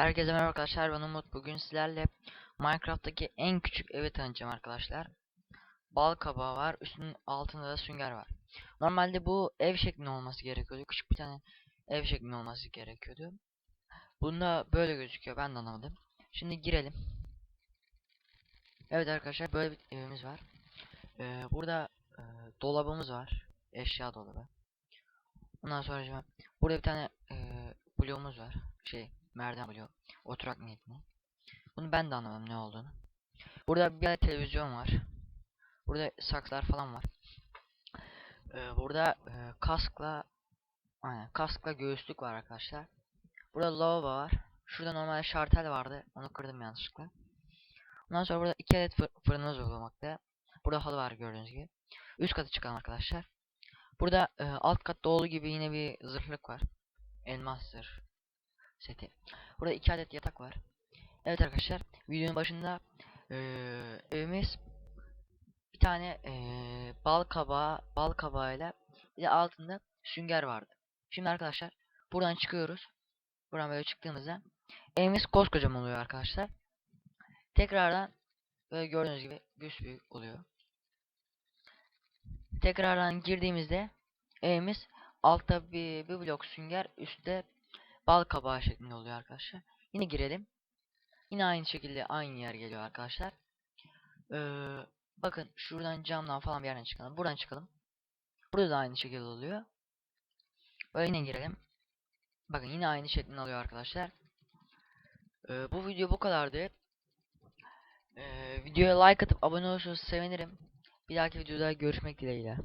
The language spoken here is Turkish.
Herkese merhaba arkadaşlar ben Umut. Bugün sizlerle Minecraft'taki en küçük evi tanıtacağım arkadaşlar. Bal kabağı var üstünün altında da sünger var. Normalde bu ev şeklinde olması gerekiyordu küçük bir tane ev şeklinde olması gerekiyordu. Bunda böyle gözüküyor ben de anlamadım. Şimdi girelim. Evet arkadaşlar böyle bir evimiz var. Ee, Burada e, dolabımız var eşya dolabı. Ondan sonra burada bir tane e, bloğumuz var şey merdiven bloğu oturak niyetine. Bunu ben de anlamadım ne olduğunu. Burada bir televizyon var. Burada saksılar falan var. Ee, burada e, kaskla aynen, kaskla göğüslük var arkadaşlar. Burada lavabo var. Şurada normal şartel vardı. Onu kırdım yanlışlıkla. Ondan sonra burada iki adet fır fırınımız bulunmakta. Burada halı var gördüğünüz gibi. Üst katı çıkalım arkadaşlar. Burada e, alt katta olduğu gibi yine bir zırhlık var. Elmas zırh seti. Burada iki adet yatak var. Evet arkadaşlar videonun başında eee, evimiz bir tane eee, bal kabağı bal kabağıyla bir de altında sünger vardı. Şimdi arkadaşlar buradan çıkıyoruz. Buradan böyle çıktığımızda evimiz koskocaman oluyor arkadaşlar. Tekrardan böyle gördüğünüz gibi büyük oluyor. Tekrardan girdiğimizde evimiz altta bir, bir blok sünger üstte bal kabağı şeklinde oluyor arkadaşlar. Yine girelim. Yine aynı şekilde aynı yer geliyor arkadaşlar. Ee, bakın şuradan camdan falan bir yerden çıkalım. Buradan çıkalım. Burada da aynı şekilde oluyor. Böyle yine girelim. Bakın yine aynı şeklinde oluyor arkadaşlar. Ee, bu video bu kadardı. Ee, videoya like atıp abone olursanız sevinirim. Bir dahaki videoda görüşmek dileğiyle.